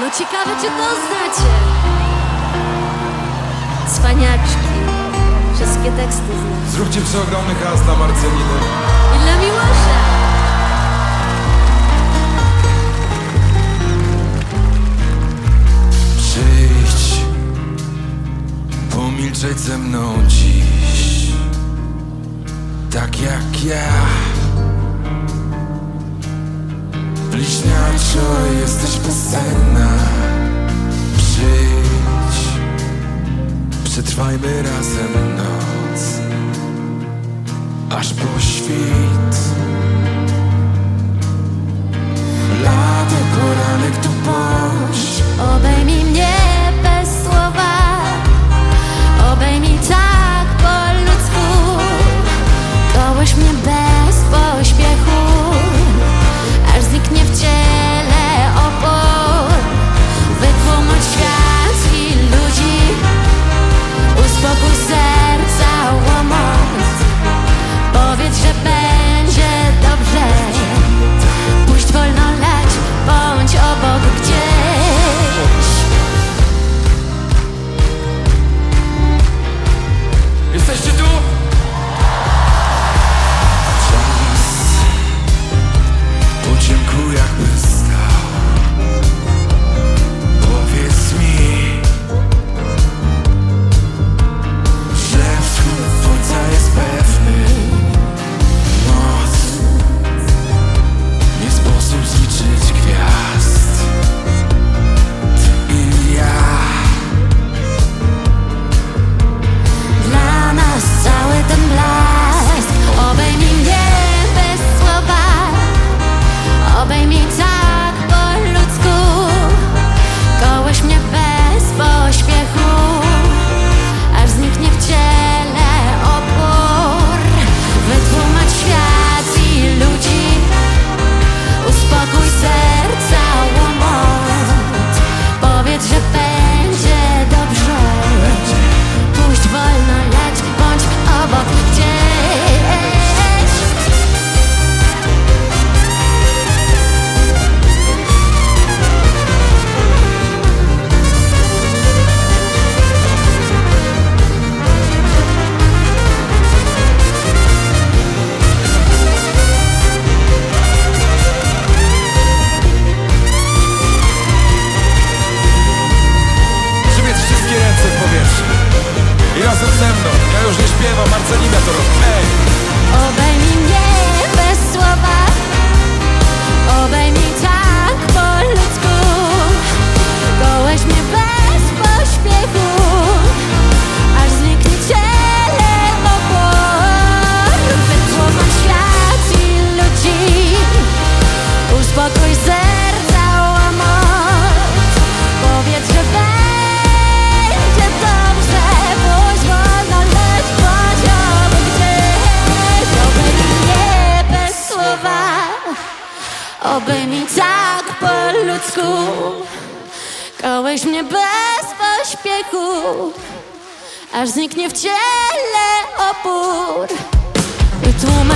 No ciekawe, czy to znacie. Cwaniaczki. Wszystkie teksty znacie. Zróbcie przeogromny hałas dla Marceliny. I dla Miłosza. Przyjdź, pomilczeć ze mną dziś, tak jak ja. Bliźniaczo jesteś bezsenna. Przyjdź Przetrwajmy razem noc Aż po świt. Lato, poranek to bądź Obejmij mnie. ze mną Ja już nie śpiewam, Marcelina to robi Ej! Byłoby mi tak po ludzku. Kołeś mnie bez pośpiechu Aż zniknie w ciele opór. I tłumaczy